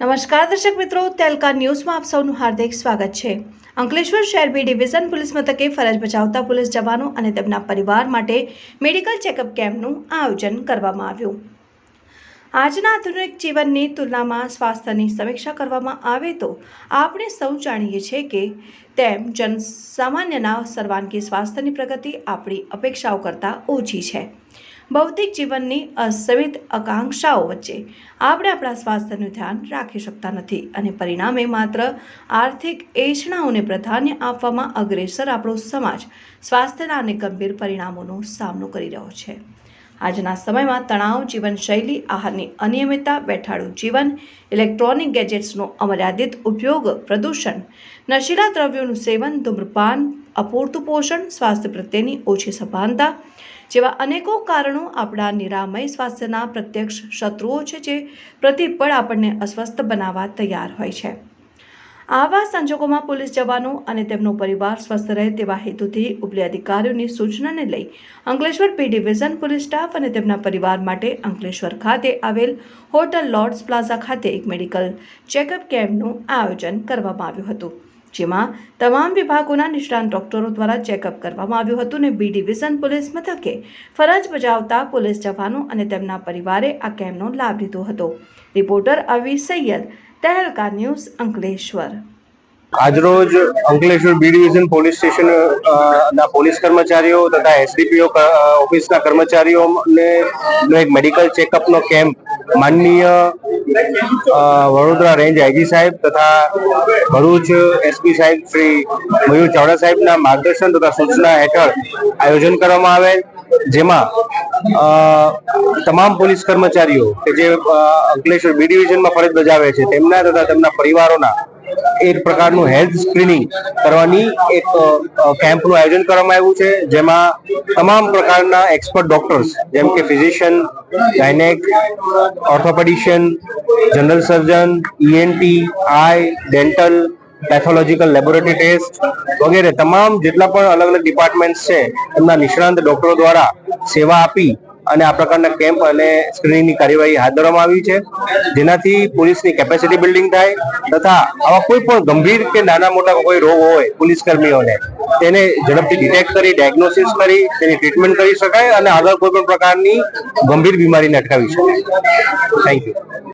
નમસ્કાર દર્શક મિત્રો, તેલકા ન્યૂઝમાં આપ સૌનું હાર્દિક સ્વાગત છે. અંકલેશ્વર શહેર બી ડિવિઝન પોલીસ મથકે ફરજ બજાવતા પોલીસ જવાનો અને તેમના પરિવાર માટે મેડિકલ ચેકઅપ કેમ્પનું આયોજન કરવામાં આવ્યું. આજના આધુનિક જીવનની તુલનામાં સ્વાસ્થ્યની સમીક્ષા કરવામાં આવે તો આપણે સૌ જાણીએ છીએ કે તેમ જન સામાન્યના સર્વાંગી સ્વાસ્થ્યની પ્રગતિ આપણી અપેક્ષાઓ કરતાં ઓછી છે. ભૌતિક જીવનની અસીમિત આકાંક્ષાઓ વચ્ચે આપણે આપણા સ્વાસ્થ્યનું ધ્યાન રાખી શકતા નથી અને પરિણામે માત્ર આર્થિક એછણાઓને પ્રાધાન્ય આપવામાં અગ્રેસર આપણો સમાજ સ્વાસ્થ્યના અને ગંભીર પરિણામોનો સામનો કરી રહ્યો છે. આજના સમયમાં તણાવ, જીવનશૈલી, આહારની અનિયમિતતા, બેઠાડું જીવન, ઇલેક્ટ્રોનિક ગેજેટ્સનો અમર્યાદિત ઉપયોગ, પ્રદૂષણ, નશીલા દ્રવ્યોનું સેવન, ધૂમ્રપાન, અપૂરતું પોષણ, સ્વાસ્થ્ય પ્રત્યેની ઓછી સભાનતા જેવા અનેકો કારણો આપણા નિરામય સ્વાસ્થ્યના પ્રત્યક્ષ શત્રુઓ છે જે પ્રતિપળ આપણને અસ્વસ્થ બનાવવા તૈયાર હોય છે. આવા સંજોગોમાં પોલીસ જવાનો અને તેમનો પરિવાર સ્વસ્થ રહે તેવા હેતુથી ઉપલી અધિકારીઓની સૂચનાને લઈ Ankleshwar P division police staff અને તેમના પરિવાર માટે અંકલેશ્વર ખાતે આવેલ હોટલ લોર્ડ્સ પ્લાઝા ખાતે એક મેડિકલ ચેકઅપ કેમ્પનું આયોજન કરવામાં આવ્યું હતું, જેમાં તમામ વિભાગોના નિષ્ણાંત ડોક્ટરો દ્વારા ચેકઅપ કરવામાં આવ્યું હતું અને બી ડિવિઝન પોલીસ મથકે ફરજ બજાવતા પોલીસ જવાનો અને તેમના પરિવારે આ કેમ્પનો લાભ લીધો હતો. Reporter Avi Saiyed Tehelka news Ankleshwar. આજરોજ Ankleshwar B division police station ના પોલીસ કર્મચારીઓ તથા એસડીપીઓ ઓફિસના કર્મચારીઓને નો એક મેડિકલ ચેકઅપનો કેમ્પ માનનીય વડોદરા રેન્જ આઈજી સાહેબ તથા ભરૂચ એસપી સાહેબ શ્રી મયુર ચાવડા સાહેબના માર્ગદર્શન તથા સૂચના હેઠળ આયોજન કરવામાં આવેલ, જેમાં તમામ પોલીસ કર્મચારીઓ કે જે અંકલેશ્વર બી ડિવિઝનમાં ફરજ બજાવે છે, તેમના તથા તેમના પરિવારોના એક પ્રકારનું હેલ્થ સ્ક્રીનિંગ કરવાની એક કેમ્પનું આયોજન કરવામાં આવ્યું છે, જેમાં તમામ પ્રકારના એક્સપર્ટ ડોક્ટર્સ જેમ કે physician gynaec orthopaedician general surgeon ENT eye dental pathological laboratory test વગેરે, તમામ જેટલા પણ અલગ અલગ ડિપાર્ટમેન્ટ્સ છે, એમના નિષ્ણાંત ડોક્ટરો દ્વારા સેવા આપી અને આ પ્રકારના કેમ્પ અને સ્ક્રીનિંગની કાર્યવાહી હાથ ધરવામાં આવી છે. જેનાથી પોલીસની કેપેસિટી બિલ્ડિંગ થાય તથા આવા કોઈ પણ ગંભીર કે નાના મોટા કોઈ રોગ હોય, પોલીસ કર્મીઓને તેને ઝડપથી ડિટેક્ટ કરી ડાયગ્નોસિસ કરી, તેની ટ્રીટમેન્ટ કરી શકાય અને આગળ કોઈ પણ પ્રકારની ગંભીર બીમારીને અટકાવી શકાય. Thank you